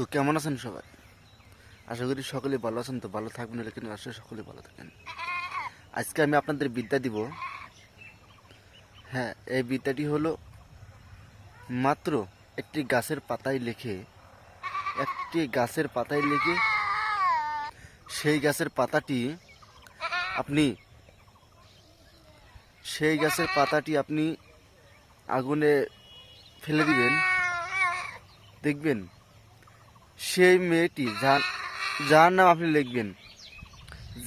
তো কেমন আছেন সবাই? আশা করি সকলে ভালো আছেন, তো ভালো থাকবেন, লেকিন আসলে সকলে ভালো থাকেন। আজকে আমি আপনাদের বিদ্যা দিব। হ্যাঁ এই বিদ্যাটি হলো মাত্র একটি গাছের পাতায় লিখে, একটি গাছের পাতায় লিখে সেই গাছের পাতাটি আপনি, সেই গাছের পাতাটি আপনি আগুনে ফেলে দিবেন। দেখবেন সেই মেয়েটি, যার যার নাম আপনি লিখবেন।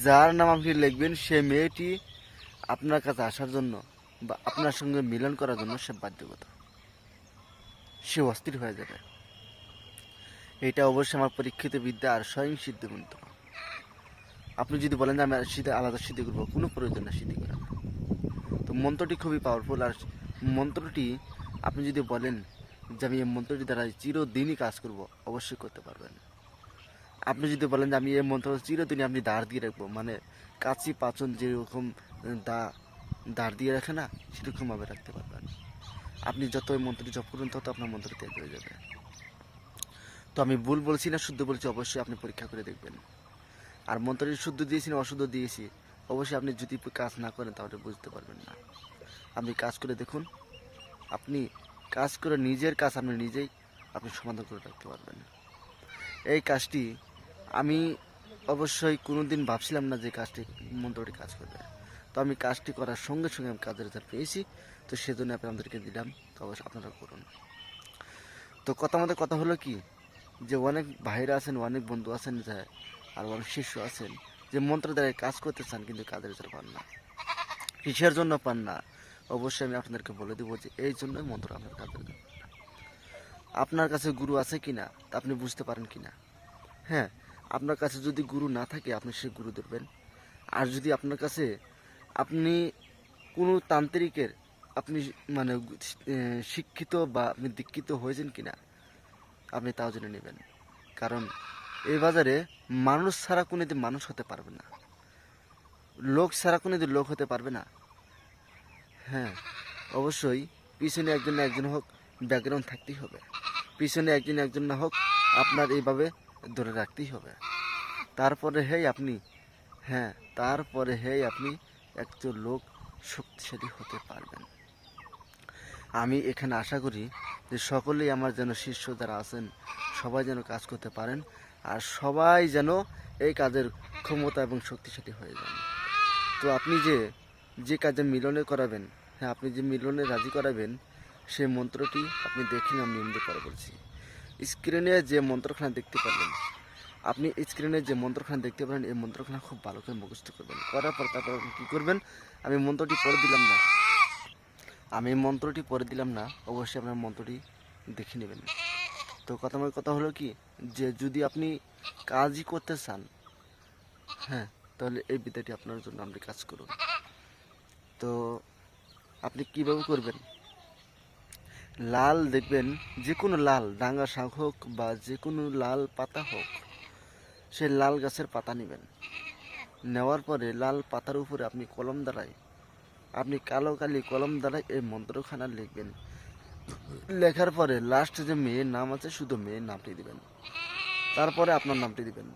যার নাম আপনি লিখবেন, সেই মেয়েটি আপনার কাছে আসার জন্য বা আপনার সঙ্গে মিলন করার জন্য সে বাধ্যগত। সে অস্থির হয়ে যাবে। এটা অবশ্যই আমার পরীক্ষিত বিদ্যা আর স্বয়ং সিদ্ধ মন্ত্র আপনি যদি বলেন যে আমি সিদ্ধি আলাদা সিদ্ধি করব, কোনো প্রয়োজন না সিদ্ধি করার। তো মন্ত্রটি খুবই পাওয়ারফুল আর মন্ত্রটি আপনি যদি বলেন যে আমি এই মন্ত্রটি দ্বারা চিরদিনই কাজ করব, অবশ্যই করতে পারবেন। আপনি যদি বলেন যে আমি এই মন্ত্র চিরদিনই আপনি দাঁড় দিয়ে রাখব মানে কাচি, পাচন যেরকম দা, দাঁড় দিয়ে রাখে না, সেরকমভাবে রাখতে পারবেন। আপনি যত ওই মন্ত্রটি জপ করবেন, তত আপনার মন্ত্র ত্যাগ হয়ে যাবে। তো আমি ভুল বলছি না, শুদ্ধ বলছি, অবশ্যই আপনি পরীক্ষা করে দেখবেন। আর মন্ত্রটি শুদ্ধ দিয়েছি না, অশুদ্ধ দিয়েছি, অবশ্যই আপনি যদি কাজ না করেন, তাহলে বুঝতে পারবেন না। আপনি কাজ করে দেখুন, আপনি কাজ করে নিজের কাজ আপনি নিজেই আপনি সমাধান করে রাখতে পারবেন। এই কাজটি আমি অবশ্যই কোনো দিন ভাবছিলাম না যে কাজটি মন্ত্রটি কাজ করবে। তো আমি কাজটি করার সঙ্গে সঙ্গে আমি কাজের রেজাল্ট পেয়েছি। তো সেজন্য আপনাদেরকে দিলাম। তো অবশ্যই আপনারা করুন। তো কথা মতো কথা হলো কি? যে অনেক ভাইরা আছেন, অনেক বন্ধু আছেন যে, আর অনেক শিষ্য আছেন যে মন্ত্র দ্বারা কাজ করতে চান কিন্তু কাজের রেজাল্ট পান না। কিসের জন্য পান না? অবশ্যই আমি আপনাদেরকে বলে দেবো যে এই জন্যই মন্ত্র আপনার কাজে আপনার কাছে গুরু আছে কিনা তা আপনি বুঝতে পারেন কি না হ্যাঁ আপনার কাছে যদি গুরু না থাকে, আপনি সে গুরু ধরবেন। আর যদি আপনার কাছে আপনি কোনো তান্ত্রিকের আপনি মানে শিক্ষিত বা আপনি দীক্ষিত হয়েছেন কি না আপনি তাও জেনে নেবেন। কারণ এই বাজারে মানুষ ছাড়া কোনোদিন মানুষ হতে পারবে না। লোক ছাড়া কোনোদিন লোক হতে পারবে না। হ্যাঁ অবশ্যই পিছনে একজন একজন হোক, ব্যাকগ্রাউন্ড থাকতেই হবে। পিছনে একজন একজন না হোক, আপনার এইভাবে ধরে রাখতেই হবে। তারপরে হেই আপনি হ্যাঁ তারপরে হেই আপনি একজন লোক শক্তিশালী হতে পারবেন। আমি এখানে আশা করি যে সকলেই আমার যেন শিষ্য যারা আছেন, সবাই যেন কাজ করতে পারেন আর সবাই যেন এই কাজের ক্ষমতা এবং শক্তিশালী হয়ে যান। তো আপনি যে যে কাজে মিলনে করাবেন আপনি যে মিলনে রাজি করাবেন, সেই মন্ত্রটি আপনি দেখে আমি নিম্ন করে বলছি। স্ক্রিনে যে মন্ত্রখানা দেখতে পারবেন আপনি স্ক্রিনে যে মন্ত্রখানা দেখতে পারেন, এই মন্ত্রখানা খুব ভালো করে মুখস্থ করবেন। করার পর তারপর আপনি কী করবেন, আমি মন্ত্রটি পড়ে দিলাম না। আমি মন্ত্রটি পড়ে দিলাম না, অবশ্যই আপনার মন্ত্রটি দেখে নেবেন। তো কথা আমার কথা হলো কি, যে যদি আপনি কাজই করতে চান হ্যাঁ তাহলে এই বিদ্যাটি আপনার জন্য আপনি কাজ করুন তো আপনি কীভাবে করবেন? লাল দেখবেন যে কোনো লাল, ডাঙ্গা শাক হোক বা যে কোনো লাল পাতা হোক, সে লাল গাছের পাতা নেবেন। নেওয়ার পরে লাল পাতার উপরে আপনি কলম দ্বারায়, আপনি কালো কালি কলম দ্বারায় এই মন্ত্রখানা লিখবেন। লেখার পরে লাস্ট যে মেয়ের নাম আছে, শুধু মেয়ের নামটি দিবেন। তারপরে আপনার নামটি দিবেন।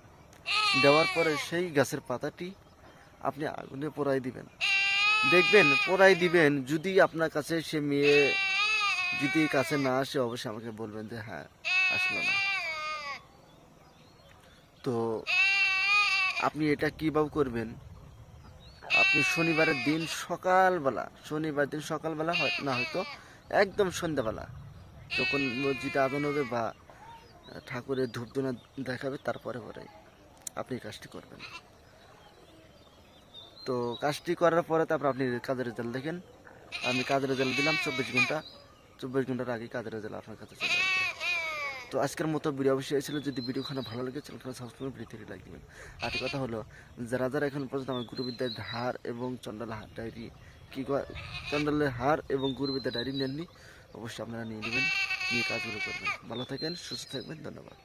দেওয়ার পরে সেই গাছের পাতাটি আপনি আগুনে পোড়াই দিবেন। দেখবেন, পোড়াই দিবেন, যদি আপনার কাছে সে মেয়ে যদি কাছে না আসে, অবশ্যই আমাকে বলবেন যে হ্যাঁ আসলো না। তো আপনি এটা কীভাবে করবেন? আপনি শনিবারের দিন সকালবেলা, শনিবার দিন সকালবেলা হয়, না হয়তো, একদম সন্ধ্যাবেলা যখন মসজিদে আদান হবে বা ঠাকুরের ধূপধুনা দেখাবে, তারপরে পরে আপনি কাজটি করবেন। তো কাজটি করার পরে তারপর আপনি কাজের রেজাল্ট দেখেন। আমি কাজের রেজাল্ট দিলাম চব্বিশ ঘণ্টা। চব্বিশ ঘণ্টার আগে কাজের রেজাল্ট আপনার কাছে চলে আসবে। তো আজকের মতো ভিডিও অবশ্যই ছিল। যদি ভিডিওখানে ভালো লাগে চ্যানেলটা সাবস্ক্রাইব ভিডিও থেকে লাইক দেবেন। আর কথা হলো, যারা যারা এখন পর্যন্ত আমার গুরুবিদ্যার হার এবং চন্ডাল হার ডায়েরি কী চন্ডালের হার এবং গুরুবিদ্যা ডায়েরি নেননি, অবশ্যই আপনারা নিয়ে নেবেন, নিয়ে কাজগুলো করবেন। ভালো থাকেন, সুস্থ থাকবেন, ধন্যবাদ।